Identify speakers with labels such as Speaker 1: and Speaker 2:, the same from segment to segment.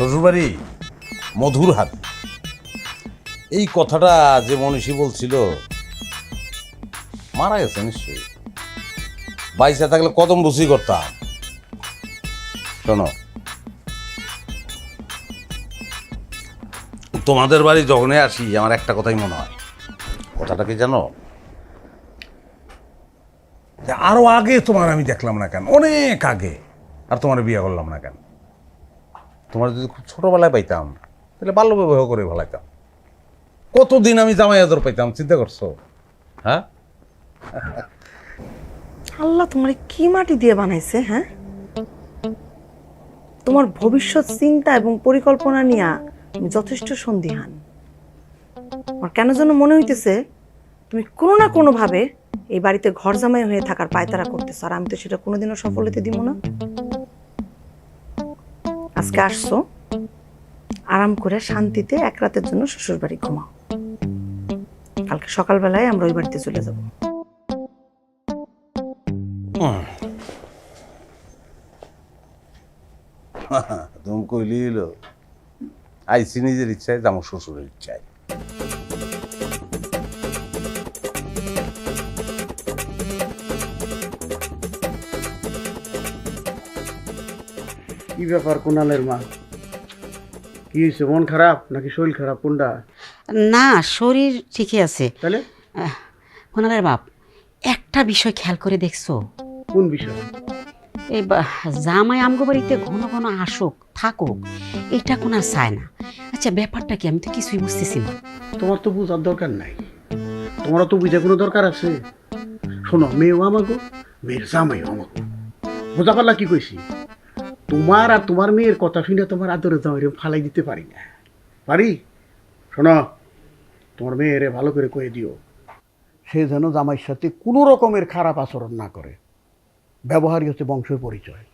Speaker 1: শ্বশুরবাড়ি মধুর হাত এই কথাটা যে মনীষী বলছিল, মারা গেছে নিশ্চয়ই। বাইসে থাকলে কদম রুচি করতাম। শোনো, তোমাদের বাড়ি যখনই আসি, আমার একটা কথাই মনে হয়। কথাটা কি জানো? যে আরও আগে তোমার আমি দেখলাম না কেন? অনেক আগে। আর তোমার বিয়ে করলাম না কেন? তোমার যদি খুব ছোটবেলায় পাইতাম, তাহলে বাল্য বিবাহ করে ভালাইতাম। কতদিন আমি জামাই আদর পাইতাম, চিন্তা করছ? হ্যাঁ?
Speaker 2: আল্লাহ তোমার কি মাটি দিয়ে বানাইছে হ্যাঁ? তোমার ভবিষ্যৎ চিন্তা এবং পরিকল্পনা নিয়ে যথেষ্ট সন্দিহান। আমার কেন যেন মনে হইতেছে, তুমি কোনো না কোনো ভাবে এই বাড়িতে ঘর জামাই হয়ে থাকার পায়তারা করতেছো, আর আমি তো সেটা কোনোদিনও সফল হতে দিব না। আজকে আসছো। আরাম করে শান্তিতে এক রাতের জন্য শ্বশুর বাড়ি ঘুমাও। কালকে সকালবেলায় আমরা ওই বাড়িতে চলে যাব।
Speaker 1: তুমি কইলি আইসি নিজের ইচ্ছায়, আমার শ্বশুরের ইচ্ছায়।
Speaker 3: কি ব্যাপার কোনালের মা? কি হয়েছে মন খারাপ নাকি শরীর খারাপ কোনটা?
Speaker 4: না শরীর ঠিকই আছে।
Speaker 3: তাহলে?
Speaker 4: কোনালের বাপ একটা বিষয় খেয়াল করে দেখছ?
Speaker 3: কোন বিষয়?
Speaker 4: এই জামাই আমগো বাড়িতে ঘন ঘন আসুক থাকুক এটা কোন চায় না। আচ্ছা ব্যাপারটা কি? আমি তো কিছুই বুঝতেছি না।
Speaker 3: তোমার তো বুঝার দরকার নাই। তোমারও তো বুঝে কোনো দরকার আছে। শোনো মেয়েও আমাকে মেয়ের জামাইও আমাকে বোঝা পারলা কি কইছি? তোমার আর তোমার মেয়ের কথা শুনে তোমার আদরে জামাই ফালাই দিতে পারি না। পারি? শোনো তোমার মেয়েরে ভালো করে কয়ে দিও। সে যেন জামাইয়ের সাথে কোনো রকমের খারাপ আচরণ না করে। ব্যবহারই হচ্ছে বংশের পরিচয়।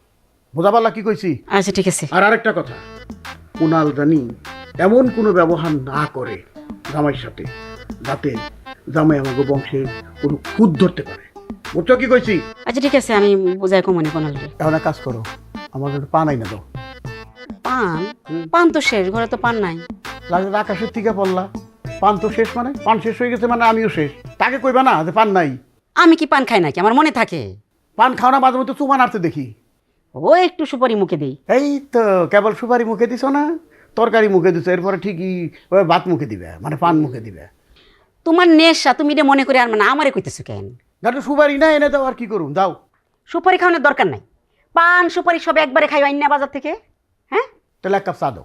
Speaker 3: বোঝা পারলা কি কইছি?
Speaker 4: আচ্ছা ঠিক আছে।
Speaker 3: আর আরেকটা কথা কুনাল জানি এমন কোনো ব্যবহার না করে জামাইয়ের সাথে যাতে জামাই আমাকে বংশের কোনো খুদ ধরতে পারে। বুঝছ কি কইছি?
Speaker 4: আচ্ছা ঠিক আছে আমি বোঝাই কমনি কোনাল
Speaker 3: এখন কাজ করো আমার একটু পান আই না দাও।
Speaker 4: পান? পান তো শেষ ঘরে তো পান নাই।
Speaker 3: লাগে আকাশের থেকে পড়লা। পান তো শেষ মানে? পান শেষ হয়ে গেছে মানে আমিও শেষ। তাকে কইবা না যে পান নাই।
Speaker 4: আমি কি পান খাই নাকি? আমার মনে থাকে।
Speaker 3: পান খাও না মাঝে মধ্যে চুমা নাড়তে দেখি।
Speaker 4: ও একটু সুপারি মুখে দেই।
Speaker 3: এই তো কেবল সুপারি মুখে দিছো না? তরকারি মুখে দিছো এরপরে ঠিকই ওই ভাত মুখে দিবে মানে পান মুখে দিবে।
Speaker 4: তোমার নেশা তুমি এটা মনে করে আর মানে আমারে কইতেছো কেন?
Speaker 3: গাড়ি সুপারি না এনে দাও আর কি করুন দাও
Speaker 4: সুপারি খাওয়ানোর দরকার নাই। পান সুপারি সব একবারে খাই আইনা বাজার থেকে? হ্যাঁ?
Speaker 3: তাহলে এক কাপ চা দাও।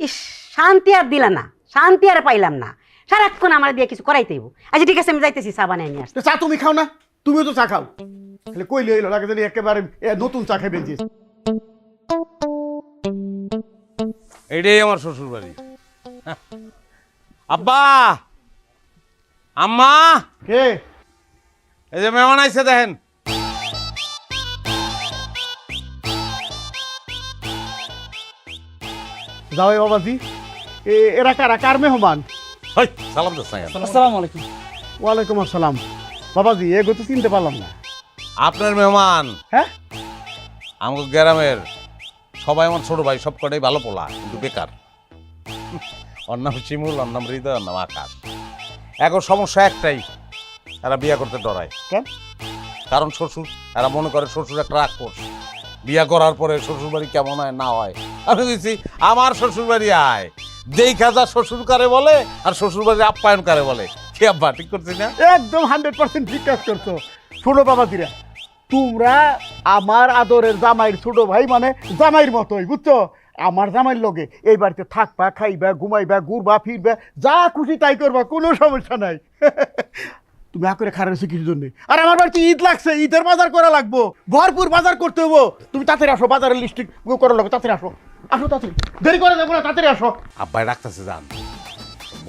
Speaker 4: ইস শান্তি আর দিলা না শান্তি আর পাইলাম না। সারাক্ষণ আমার দিয়ে কিছু করাইতে হইব। আচ্ছা ঠিক আছে আমি যাইতেছি চা বানাই নিয়ে আসতে
Speaker 3: তো চা তুমি খাও না তুমিও তো চা খাও। তাহলে কইলে হইল লাগে যদি একেবারে এ, নতুন চা খেয়ে বেঞ্চিস
Speaker 1: এটাই আমার শ্বশুর বাড়ি আব্বা! আম্মা!
Speaker 3: কে?
Speaker 1: এই যে মেহমান আইছে দেখেন।
Speaker 3: যাও বাবাজি। এ এরা কারা? কার মেহমান?
Speaker 1: হই, সালাম দাস নাই
Speaker 5: আসসালামু আলাইকুম।
Speaker 3: ওয়ালাইকুম আসসালাম। বাবা বাবাজি এগো তো চিনতে পারলাম না।
Speaker 1: আপনার মেহমান?
Speaker 3: হ্যাঁ?
Speaker 1: আমার গ্রামের সবাই আমার ছোট ভাই সব কটাই ভালো পোলা কিন্তু বেকার। ওর নাম শিমুল ওর নাম হৃদয় ওর নাম আকাশ। এখন সমস্যা একটাই এরা বিয়া করতে ডরায়।
Speaker 3: কেন?
Speaker 1: কারণ শ্বশুর এরা মনে করে শ্বশুর একটা রাগ করছে বিয়া করার পরে শ্বশুর বাড়ি কেমন হয়, না হয়? আমি বলছি, আমার শ্বশুর বাড়ি আয়। যেই খাজা শ্বশুর কারে বলে আর শ্বশুর বাড়ির আপ্যায়ন কারে বলে। কি আব্বা, ঠিক করছি না?
Speaker 3: একদম হান্ড্রেড পার্সেন্ট ঠিক কাজ করছ। শোনো বাবাজিরা, তোমরা আমার আদরের জামাইয়ের ছোট ভাই মানে জামাইয়ের মতোই, বুঝছ? আমার জামাইয়ের লগে এই বাড়িতে থাকবা, খাইবা, ঘুমাইবা, ঘুরবা, ফিরবা, যা খুশি তাই করবা, কোনো সমস্যা নাই। তুমি আকরে খারাপ হয়েছে কিছু জন্য? আর আমার বাড়িতে ঈদ লাগছে, ঈদের বাজার করা লাগবো। ভরপুর বাজার করতে হব তুমি তাতে আসো, বাজারের লিস্টিক করার লাগবে তাতে আসো। আসো তাতে দেরি করে দেবো না তাতে আসো।
Speaker 1: আব্বাই রাখতেছে যান।